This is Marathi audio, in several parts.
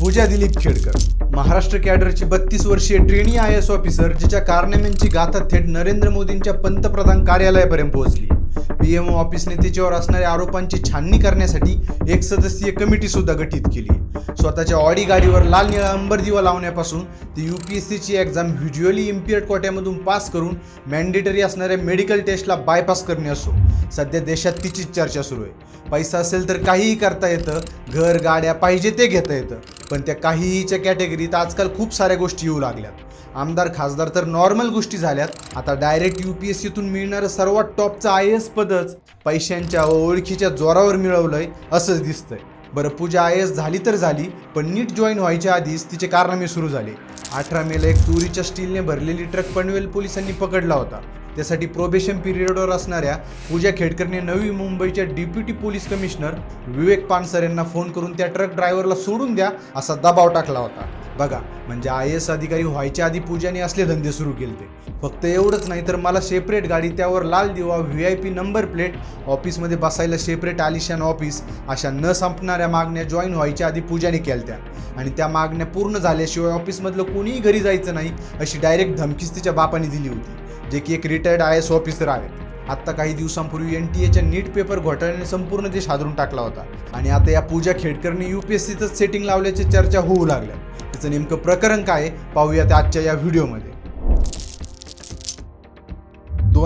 पूजा दिलीप खेडकर. महाराष्ट्र कॅडरची बत्तीस वर्षीय ट्रेनी आय एस ऑफिसर जिच्या कारनाम्यांची गाथा थेट नरेंद्र मोदींच्या पंतप्रधान कार्यालयापर्यंत पोहोचली पीएमओ ऑफिसने तिच्यावर असणाऱ्या आरोपांची छाननी करण्यासाठी एक सदस्यीय कमिटी सुद्धा गठीत केली स्वतःच्या ऑडी गाडीवर लाल निळा अंबर दिवा लावण्यापासून ती यू पी एस ची एक्झाम व्हिज्युअली इम्पियर्ड कोट्यामधून पास करून मॅन्डेटरी असणाऱ्या मेडिकल टेस्टला बायपास करणे असो. सध्या देशात तिचीच चर्चा सुरू आहे. पैसा असेल तर काहीही करता येतं. घर गाड्या पाहिजे ते घेता येतं. पण त्या काहीच्या कॅटेगरीत आजकाल खूप साऱ्या गोष्टी येऊ लागल्यात. आमदार खासदार तर नॉर्मल गोष्टी झाल्यात. आता डायरेक्ट यू पी एस सीतून मिळणारं सर्वात टॉपचं आय एस पदच पैशांच्या व ओळखीच्या जोरावर मिळवलंय असंच दिसतंय. बरं पूजा आय एस झाली तर झाली पण नीट जॉईन व्हायच्या आधीच तिचे कारनामे सुरू झाले. अठरा मेला एक चोरीच्या स्टीलने भरलेली ट्रक पनवेल पोलिसांनी पकडला होता. त्यासाठी प्रोबेशन पिरियडवर असणाऱ्या पूजा खेडकरने नवी मुंबईच्या deputy police commissioner Vivek Pansar यांना फोन करून त्या ट्रक ड्रायव्हरला सोडून द्या असा दबाव टाकला होता. बघा म्हणजे आय एस अधिकारी व्हायच्या आधी पूजाने असले धंदे सुरू केले ते फक्त एवढंच नाही तर मला सेपरेट गाडी त्यावर लाल दिवा V I P number plate ऑफिसमध्ये बसायला सेपरेट आलिशान ऑफिस अशा न संपणाऱ्या मागण्या जॉईन व्हायच्या आधी पूजाने केल्या आणि त्या मागण्या पूर्ण झाल्याशिवाय ऑफिसमधलं कोणीही घरी जायचं नाही अशी डायरेक्ट धमकीच तिच्या बापाने दिली होती. जे की एक रिटायर्ड आय एस ऑफिसर आहेत. आत्ता काही दिवसांपूर्वी एन टी एच्या नीट पेपर घोटाळ्याने संपूर्ण देश हादरून टाकला होता. आणि आता या पूजा खेडकरने यू पी एस सीतच सेटिंग लावल्याची चर्चा होऊ लागल्या. त्याचं नेमकं प्रकरण काय आहे, पाहूया त्या आजच्या या व्हिडिओमध्ये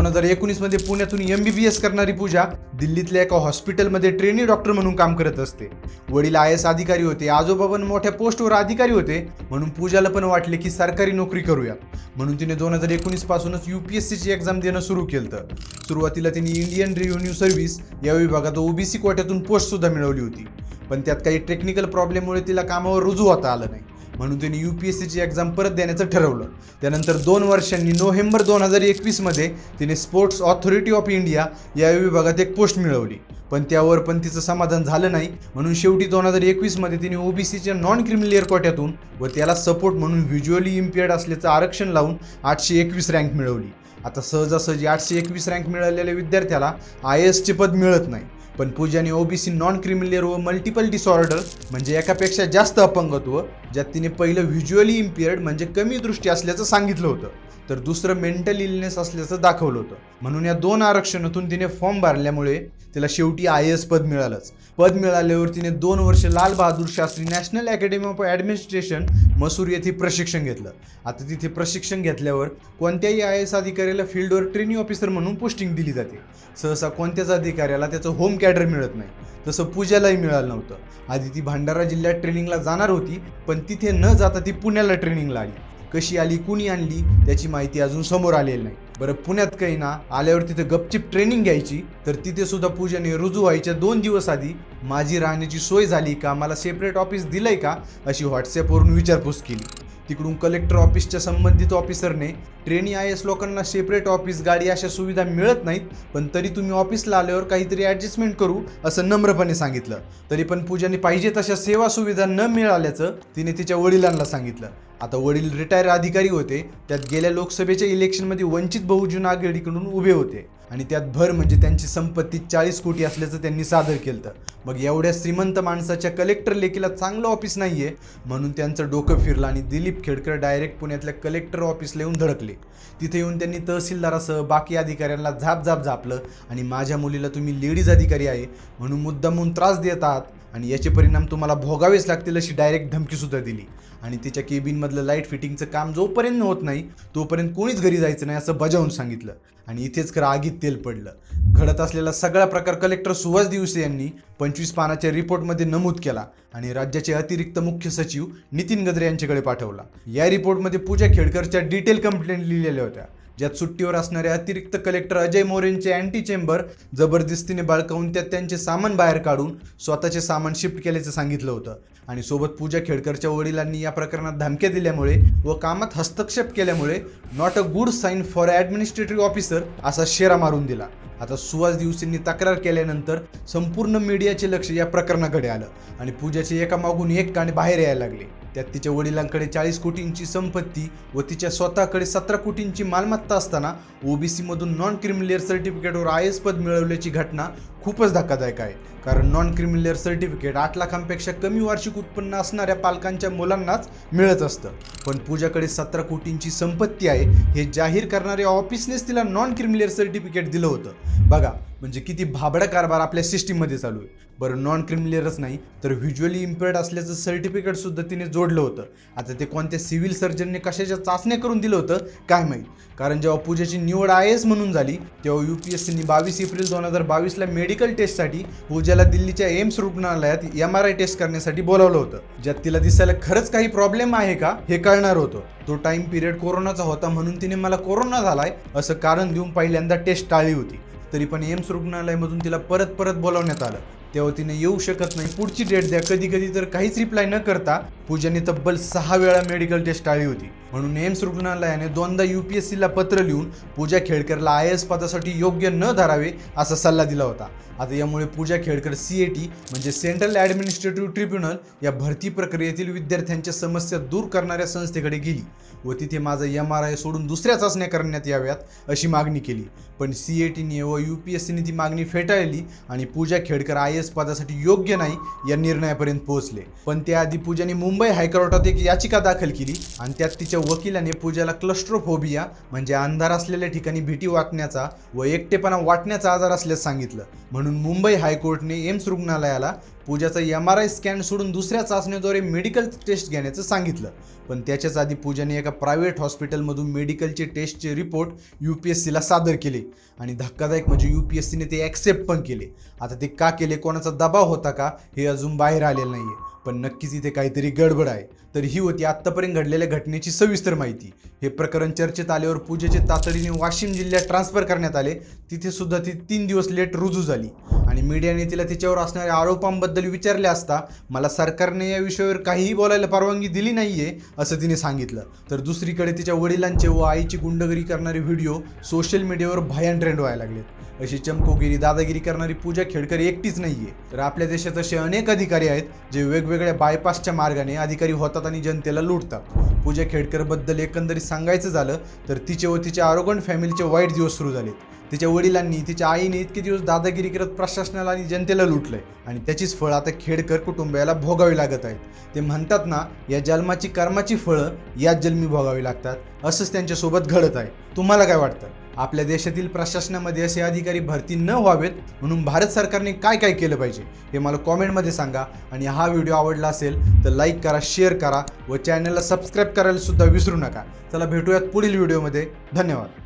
दोन हजार एकोणीसमध्ये पुण्यातून एम बी बी एस करणारी पूजा दिल्लीतल्या एका हॉस्पिटलमध्ये ट्रेनी डॉक्टर म्हणून काम करत असते. वडील आय एस अधिकारी होते आजोबा पण मोठ्या पोस्टवर अधिकारी होते म्हणून पूजाला पण वाटले की सरकारी नोकरी करूया. म्हणून तिने दोन हजार एकोणीस पासूनच यू पी एस सीची एक्झाम देणं सुरू केलं सुरुवातीला तिने इंडियन रेव्हेन्यू सर्व्हिस या विभागात ओबीसी कोट्यातून पोस्ट सुद्धा मिळवली होती. पण त्यात काही टेक्निकल प्रॉब्लेममुळे तिला कामावर रुजू होता आलं नाही. म्हणून तिने यू पी एस सीची एक्झाम परत देण्याचं ठरवलं. त्यानंतर दोन वर्षांनी नोव्हेंबर दोन हजार एकवीसमध्ये तिने स्पोर्ट्स ऑथॉरिटी ऑफ इंडिया या विभागात एक पोस्ट मिळवली. पण त्यावर पण तिचं समाधान झालं नाही. म्हणून शेवटी दोन हजार एकवीसमध्ये तिने ओबीसीच्या नॉन क्रिमिलियर कोट्यातून व त्याला सपोर्ट म्हणून व्हिज्युअली इम्पेअर्ड असल्याचं आरक्षण लावून आठशे एकवीस रँक मिळवली. आता सहजासहजी आठशे एकवीस रँक मिळालेल्या विद्यार्थ्याला आय एसचे पद मिळत नाही. पण पूजाने ओबीसी नॉन क्रिमिलियर व मल्टिपल डिसऑर्डर म्हणजे एकापेक्षा जास्त अपंगत्व ज्यात तिने पहिलं व्हिज्युअली इम्पिअर्ड म्हणजे कमी दृष्टी असल्याचं सांगितलं होतं. तर दुसरं मेंटल इलनेस असल्याचं दाखवलं होतं. म्हणून या दोन आरक्षणातून तिने फॉर्म भरल्यामुळे तिला शेवटी आय एस पद मिळालंच. पद मिळाल्यावर तिने दोन वर्ष Lal Bahadur Shastri national academy of administration Mussoorie येथे प्रशिक्षण घेतलं. आता तिथे प्रशिक्षण घेतल्यावर कोणत्याही आय एस अधिकाऱ्याला फील्डवर ट्रेनिंग ऑफिसर म्हणून पोस्टिंग दिली जाते. सहसा कोणत्याच अधिकाऱ्याला त्याचं होम कॅडर मिळत नाही. तसं पूजालाही मिळालं नव्हतं. आधी ती भंडारा जिल्ह्यात ट्रेनिंगला जाणार होती पण तिथे न जाता ती पुण्याला ट्रेनिंगला आली. कशी आली कुणी आणली त्याची माहिती अजून समोर आलेली नाही. बरं पुण्यात काही ना आल्यावर तिथे गपचिप ट्रेनिंग घ्यायची तर तिथे सुद्धा पूजाने रुजू व्हायच्या दोन दिवस आधी माझी राहण्याची सोय झाली का मला सेपरेट ऑफिस दिलंय का अशी व्हॉट्सअपवरून विचारपूस केली. तिकडून कलेक्टर ऑफिसच्या संबंधित ऑफिसरने ट्रेनी आय एस लोकांना सेपरेट ऑफिस गाडी अशा सुविधा मिळत नाहीत पण तरी तुम्ही ऑफिसला आल्यावर काहीतरी ॲडजस्टमेंट करू असं नम्रपणे सांगितलं. तरी पण पूजाने पाहिजे तशा सेवा सुविधा न मिळाल्याचं तिने तिच्या वडिलांना सांगितलं. आता वडील रिटायर अधिकारी होते त्यात गेल्या लोकसभेच्या इलेक्शनमध्ये वंचित बहुजन आघाडीकडून उभे होते. आणि त्यात भर म्हणजे त्यांची संपत्ती चाळीस कोटी असल्याचं त्यांनी सादर केलं मग एवढ्या श्रीमंत माणसाच्या कलेक्टर लेकीला चांगलं ऑफिस नाही आहे म्हणून त्यांचं डोकं फिरलं आणि दिलीप खेडकर डायरेक्ट पुण्यातल्या कलेक्टर ऑफिसला येऊन धडकले. तिथे येऊन त्यांनी तहसीलदारासह बाकी अधिकाऱ्यांना झाप झाप झापलं आणि माझ्या मुलीला तुम्ही लेडीज अधिकारी आहे म्हणून मुद्दामून त्रास देत आहात आणि याचे परिणाम तुम्हाला भोगावेच लागतील अशी डायरेक्ट धमकीसुद्धा दिली. आणि तिच्या केबिनमधलं लाइट फिटिंगचं काम जोपर्यंत होत नाही तोपर्यंत कोणीच घरी जायचं नाही असं बजावून सांगितलं. आणि इथेच खरं आगीत तेल पडलं. घडत असलेला सगळा प्रकार कलेक्टर सुहास दिवसे यांनी पंचवीस पानाच्या रिपोर्टमध्ये नमूद केला आणि राज्याचे अतिरिक्त मुख्य सचिव नितीन गद्रे यांच्याकडे पाठवला. या रिपोर्टमध्ये पूजा खेडकरच्या डिटेल कंप्लेंट लिहिलेल्या होत्या. ज्यात सुट्टीवर असणारे अतिरिक्त कलेक्टर अजय मोरेंचे अँटी चेंबर जबरदस्तीने बाळकावून त्यात त्यांचे सामान बाहेर काढून स्वतःचे सामान शिफ्ट केल्याचं सांगितलं होतं. आणि सोबत पूजा खेडकरच्या वडिलांनी या प्रकरणात धमक्या दिल्यामुळे व कामात हस्तक्षेप केल्यामुळे not a good sign for administrative officer असा शेरा मारून दिला. आता सुहास दिवसेंनी तक्रार केल्यानंतर संपूर्ण मीडियाचे लक्ष या प्रकरणाकडे आलं आणि पूजाचे एका मागून एक गाणे बाहेर यायला लागले. त्यात तिच्या वडिलांकडे चाळीस कोटींची संपत्ती व तिच्या स्वतःकडे सतरा कोटींची मालमत्ता असताना ओबीसीमधून नॉन क्रिमिलियर सर्टिफिकेटवर आय एस पद मिळवल्याची घटना खूपच धक्कादायक आहे. कारण नॉन क्रिमिलियर सर्टिफिकेट आठ लाखांपेक्षा कमी वार्षिक उत्पन्न असणाऱ्या पालकांच्या मुलांनाच मिळत असतं. पण पूजाकडे सतरा कोटींची संपत्ती आहे हे जाहीर करणाऱ्या ऑफिसनेच तिला नॉन क्रिमिलियर सर्टिफिकेट दिलं होतं. बघा म्हणजे किती भाबडा कारभार आपल्या सिस्टीममध्ये चालू आहे. बरं नॉन क्रिमिलियरच नाही तर व्हिज्युअली इम्पेअर्ड असल्याचं सर्टिफिकेट सुद्धा तिने जोडलं होतं. आता ते कोणत्या सिव्हिल सर्जनने कशाच्या चाचण्या करून दिलं होतं काय माहीत? कारण जेव्हा पूजाची निवड आय एस म्हणून झाली तेव्हा यू पी एस सीनी बावीस एप्रिल दोन हजार बावीसला मेडिकल टेस्टसाठी पूजाला दिल्लीच्या एम्स रुग्णालयात एम आर आय टेस्ट करण्यासाठी बोलावलं होतं. ज्यात तिला दिसायला खरंच काही प्रॉब्लेम आहे का हे कळणार होतं. तो टाइम पिरियड कोरोनाचा होता म्हणून तिने मला कोरोना झालाय असं कारण देऊन पहिल्यांदा टेस्ट टाळली होती. तरी पण एम्स रुग्णालयामधून तिला परत परत बोलावण्यात आलं. तेव्हा तिने येऊ शकत नाही. पुढची डेट द्या. कधी कधी तर काहीच रिप्लाय न करता पूजाने तब्बल सहा वेळा मेडिकल टेस्ट टाळली होती. म्हणून एम्स रुग्णालयाने दोनदा यू पी एस सीला पत्र लिहून पूजा खेडकरला आय एस पदासाठी योग्य न धरावे असा सल्ला दिला होता. आता यामुळे Pooja Khedkar C A T म्हणजे सेंट्रल ॲडमिनिस्ट्रेटिव्ह ट्रिब्युनल या भरती प्रक्रियेतील विद्यार्थ्यांच्या समस्या दूर करणाऱ्या संस्थेकडे गेली व तिथे माझा एम आर आय सोडून दुसऱ्या चाचण्या करण्यात याव्यात अशी मागणी केली. पण सी ए टीने व यू पी एस सीने ती मागणी फेटाळली आणि पूजा खेडकर आय एस पदासाठी योग्य नाही या निर्णयापर्यंत पोहोचले. पण त्याआधी पूजाने मुंबई हायकोर्टात एक याचिका दाखल केली आणि त्यात तिच्या वकिलाने पूजाला क्लस्ट्रोफोबिया म्हणजे अंधार असलेल्या ठिकाणी भीती वाटण्याचा व एकटेपणा वाटण्याचा आजार असल्यास सांगितलं. म्हणून मुंबई हायकोर्टने एम्स रुग्णालयाला पूजाचा एम आर आय स्कॅन सोडून दुसऱ्या चाचणीद्वारे मेडिकल टेस्ट घेण्याचं सांगितलं. पण त्याच्याच आधी पूजाने एका प्रायव्हेट हॉस्पिटलमधून मेडिकलचे टेस्टचे रिपोर्ट यू पी एस सीला सादर केले. आणि धक्कादायक म्हणजे यू पी एस सीने ते ॲक्सेप्ट पण केले. आता ते का केले कोणाचा दबाव होता का हे अजून बाहेर आलेलं नाही आहे पण नक्कीच इथे काहीतरी गडबड आहे. तर ही होती आत्तापर्यंत घडलेल्या घटनेची सविस्तर माहिती. हे प्रकरण चर्चेत आल्यावर पूजेचे तातडीने वाशिम जिल्ह्यात ट्रान्सफर करण्यात आले. तिथे सुद्धा ती तीन दिवस लेट रुजू झाली. आणि मीडियाने तिला तिच्यावर असणाऱ्या आरोपांबद्दल विचारले असता मला सरकारने या विषयावर काहीही बोलायला परवानगी दिली नाही आहे असं तिने सांगितलं. तर दुसरीकडे तिच्या वडिलांचे व आईची गुंडगिरी करणारे व्हिडिओ सोशल मीडियावर भयान ट्रेंड व्हायला लागलेत. अशी चमकोगिरी दादागिरी करणारी पूजा खेडकर एकटीच नाही आहे तर आपल्या देशात असे अनेक अधिकारी आहेत जे वेगवेगळ्या बायपासच्या मार्गाने अधिकारी होतात आणि जनतेला लुटतात. पूजा खेडकरबद्दल एकंदरीत सांगायचं झालं तर तिचे व तिच्या आरोगंट फॅमिलीचे वाईट दिवस सुरू झालेत. तिच्या वडिलांनी तिच्या आईने इतके दिवस दादागिरी करत प्रशासनाला आणि जनतेला लुटलंय. आणि त्याचीच फळं आता खेडकर कुटुंबियाला भोगावी लागत आहेत. ते म्हणतात ना या जन्माची कर्माची फळं याच जन्मी भोगावी लागतात. असंच त्यांच्यासोबत घडत आहे. तुम्हाला काय वाटतं? आपल्या देशातील प्रशासनामध्ये असे अधिकारी भरती न व्हावेत म्हणून भारत सरकारने काय काय केलं पाहिजे हे मला कॉमेंटमध्ये सांगा. आणि हा व्हिडिओ आवडला असेल तर लाईक करा शेअर करा व चॅनलला सबस्क्राईब करायला सुद्धा विसरू नका. चला भेटूयात पुढील व्हिडिओमध्ये. धन्यवाद.